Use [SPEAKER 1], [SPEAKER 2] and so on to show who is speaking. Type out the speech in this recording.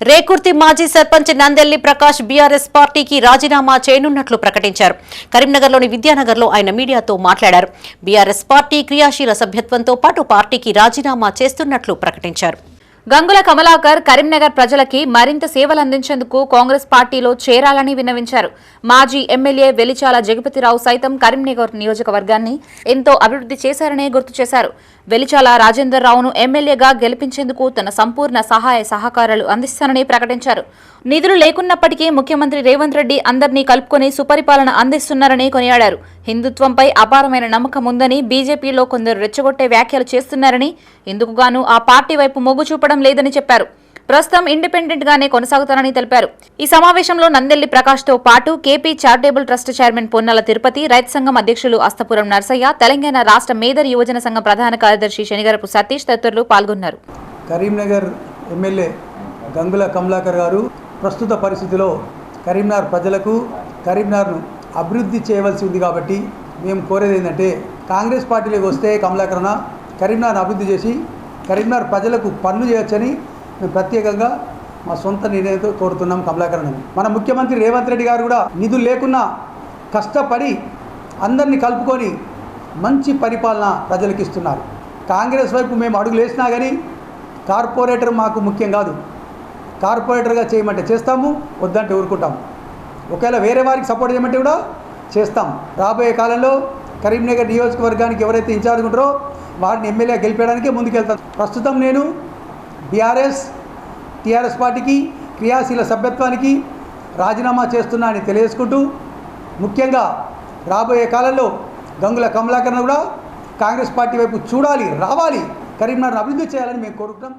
[SPEAKER 1] రేకుర్తి మాజీ సర్పంచ్ నందెల్లి ప్రకాష్ బీఆర్ఎస్ పార్టీకి రాజీనామా చేయనున్నట్లు ప్రకటించారు. కరీంనగర్లోని విద్యానగర్లో ఆయన మీడియాతో మాట్లాడారు. బీఆర్ఎస్ పార్టీ క్రియాశీల సభ్యత్వంతో పాటు పార్టీకి రాజీనామా చేస్తున్నట్లు ప్రకటించారు.
[SPEAKER 2] గంగుల కమలాకర్ కరీంనగర్ ప్రజలకి మరింత సేవలు అందించేందుకు కాంగ్రెస్ పార్టీలో చేరాలని విన్నవించారు. మాజీ ఎమ్మెల్యే వెలిచాల జగపతిరావు సైతం కరీంనగర్ నియోజకవర్గాన్ని ఎంతో అభివృద్ధి చేశారని గుర్తు చేశారు. వెలిచాల రాజేందర్ రావును ఎమ్మెల్యేగా గెలిపించేందుకు తన సంపూర్ణ సహాయ సహకారాలు అందిస్తానని ప్రకటించారు. నిధులు లేకున్నప్పటికీ ముఖ్యమంత్రి రేవంత్ రెడ్డి అందరినీ కలుపుకొని సుపరిపాలన అందిస్తున్నారని కొనియాడారు. హిందుత్వంపై అపారమైన నమ్మకం ఉందని బీజేపీలో కొందరు రెచ్చగొట్టే వ్యాఖ్యలు చేస్తున్నారని ఇందుకుగాను ఆ పార్టీ వైపు మొగ్గు చూపడం లేదని చెప్పారు. ప్రస్తుతం ఇండిపెండెంట్ గానే కొనసాగుతారని తెలిపారు. ఈ సమావేశంలో నందెల్లి ప్రకాష్తో పాటు KP charitable trust chairman Ponnala Tirupati రైతు సంఘం అధ్యక్షులు అస్తపురం నర్సయ్య తెలంగాణ రాష్ట్ర మేదర్ యువజన సంఘం ప్రధాన కార్యదర్శి శనిగరపు సతీష్ తదితరులు పాల్గొన్నారు.
[SPEAKER 3] కరీంనగర్ ఎమ్మెల్యే గంగుల కమలాకర్ గారు ప్రస్తుత పరిస్థితిలో కరీంనగర్ ప్రజలకు కరీంనగర్ను అభివృద్ధి చేయవలసి ఉంది కాబట్టి మేము కోరేది ఏంటంటే కాంగ్రెస్ పార్టీలోకి వస్తే కమలాకరణ కరీంనగర్ అభివృద్ధి చేసి కరీంనగర్ ప్రజలకు పనులు చేయొచ్చని మేము ప్రత్యేకంగా మా సొంత నిర్ణయంతో కోరుతున్నాం కమలాకరణ మన ముఖ్యమంత్రి రేవంత్ రెడ్డి గారు కూడా నిధులు లేకున్నా కష్టపడి అందరినీ కలుపుకొని మంచి పరిపాలన ప్రజలకు ఇస్తున్నారు. కాంగ్రెస్ వైపు మేము అడుగులు వేసినా కానీ కార్పొరేటర్ మాకు ముఖ్యం కాదు. కార్పొరేటర్గా చేయమంటే చేస్తాము వద్దంటే ఊరుకుంటాము. ఒకవేళ వేరే వారికి సపోర్ట్ చేయమంటే కూడా చేస్తాం. రాబోయే కాలంలో కరీంనగర్ నియోజకవర్గానికి ఎవరైతే ఇన్ఛార్జ్ ఉంటారో వారిని ఎమ్మెల్యే గెలిపేయడానికే ముందుకెళ్తాను. ప్రస్తుతం నేను బీఆర్ఎస్ టీఆర్ఎస్ పార్టీకి క్రియాశీల సభ్యత్వానికి రాజీనామా చేస్తున్నా అని తెలియజేసుకుంటూ ముఖ్యంగా రాబోయే కాలంలో గంగుల కమలాకరణ కూడా కాంగ్రెస్ పార్టీ వైపు చూడాలి రావాలి కరీంనగర్ అభివృద్ధి చేయాలని మేము కోరుకుంటాం